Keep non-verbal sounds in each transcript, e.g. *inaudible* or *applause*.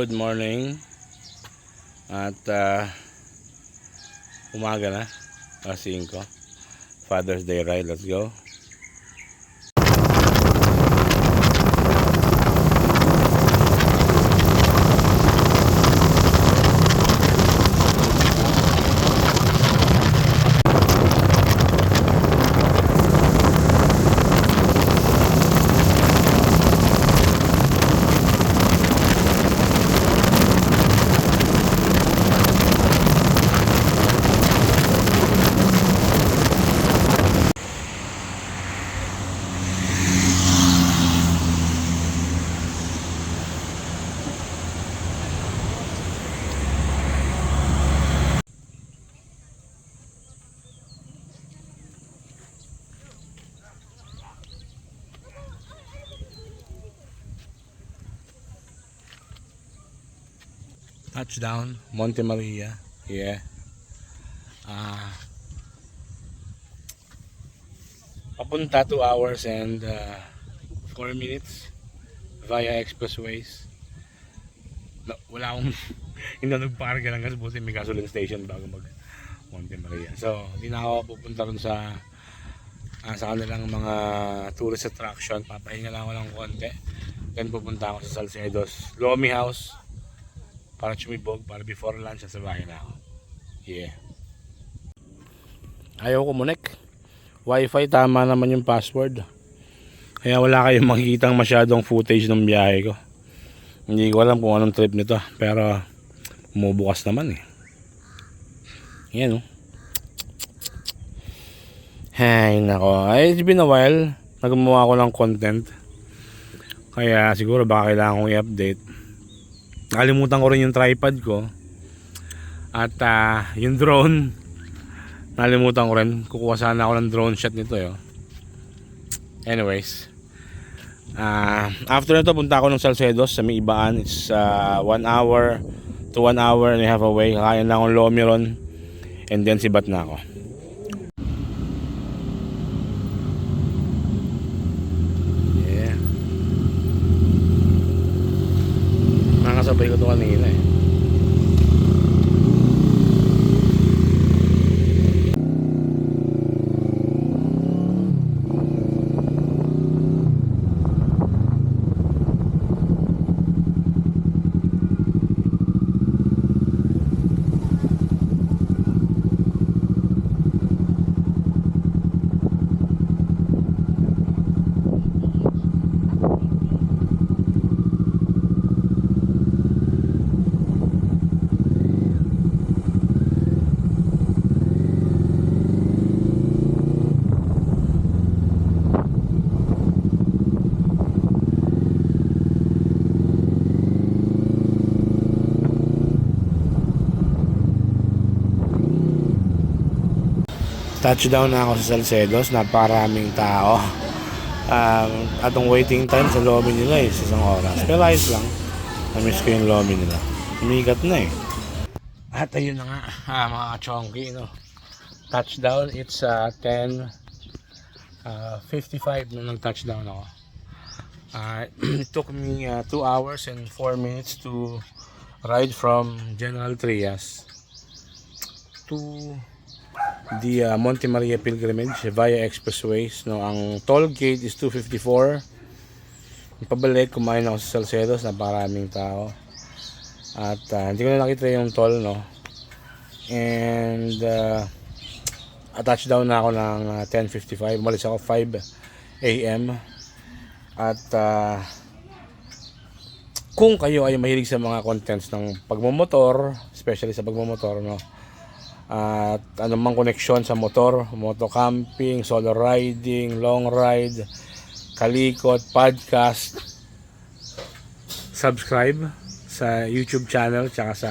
Good morning. At uh, umaga na. Alas 5. Father's Day ride. Let's go. Touchdown, Monte Maria. Yeah. Ah. papunta 2 hours and 4 minutes via expressways. Wala akong hindi na nagparga lang kasi buti may gasoline station bago mag Monte Maria. So, hindi na ako pupunta rin sa ah, sa kanilang mga tourist attraction. Papahinga lang ako ng konti. Then pupunta ako sa Salcedo's Lomi House para chumibog para before lunch sa bahay na ako. Yeah. Ayaw ko munik. Wi-Fi tama naman yung password. Kaya wala kayong makikitang masyadong footage ng biyahe ko. Hindi ko alam kung anong trip nito. Pero umubukas naman eh. Yan oh. Ay nako. It's been a while. Nagumuha ko ng content. Kaya siguro baka kailangan kong i-update. Nakalimutan ko rin yung tripod ko. At ah, yung drone, nakalimutan ko rin. Kukuha sana ako ng drone shot nito. Yo. Anyways. ah after nito, punta ako ng Salcedos sa may ibaan. It's 1 hour to 1 hour and a half away. Kakain lang akong lomi ron. And then sibat na ako. Yeah. Nakasabay ko to kanina eh. Touchdown na ako sa Salcedos, napakaraming tao. Um, atong waiting time sa lobby nila is isang oras. Pero ayos lang. Namiss ko yung lobby nila. Umigat na eh. At ayun na nga, *laughs* ah, mga chonky, no. Touchdown, it's uh, 10 uh, 55 nung nag-touchdown ako. Uh, *clears throat* it took me 2 hours and 4 minutes to ride from General Trias to the uh, Monte Maria Pilgrimage via expressways no ang toll gate is 254 Yung pabalik kumain ako sa Salcedos. Napakaraming tao. At uh, hindi ko na nakita yung toll no? And uh, touchdown na ako ng uh, 10.55 umalis ako 5 a.m. at uh, kung kayo ay mahilig sa mga contents ng pagmomotor especially sa pagmomotor no at anumang koneksyon sa motor, moto camping, solo riding, long ride, kalikot, podcast, subscribe sa YouTube channel tsaka sa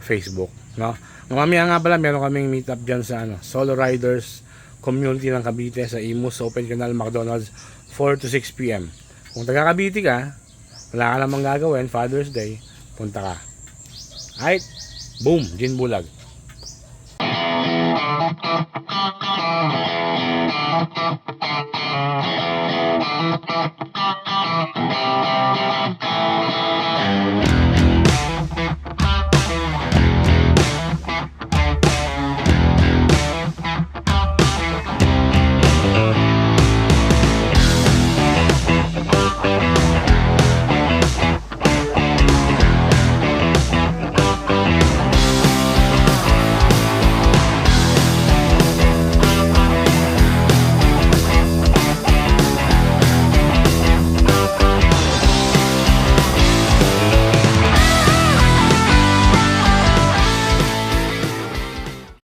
Facebook, no? Mamaya nga pala meron kaming meet up diyan sa ano, Solo Riders Community ng Cavite sa Imus Open Canal McDonald's 4 to 6 PM. Kung taga Cavite ka, wala ka namang gagawin, Father's Day, punta ka. Alright, boom, Gin Bulag.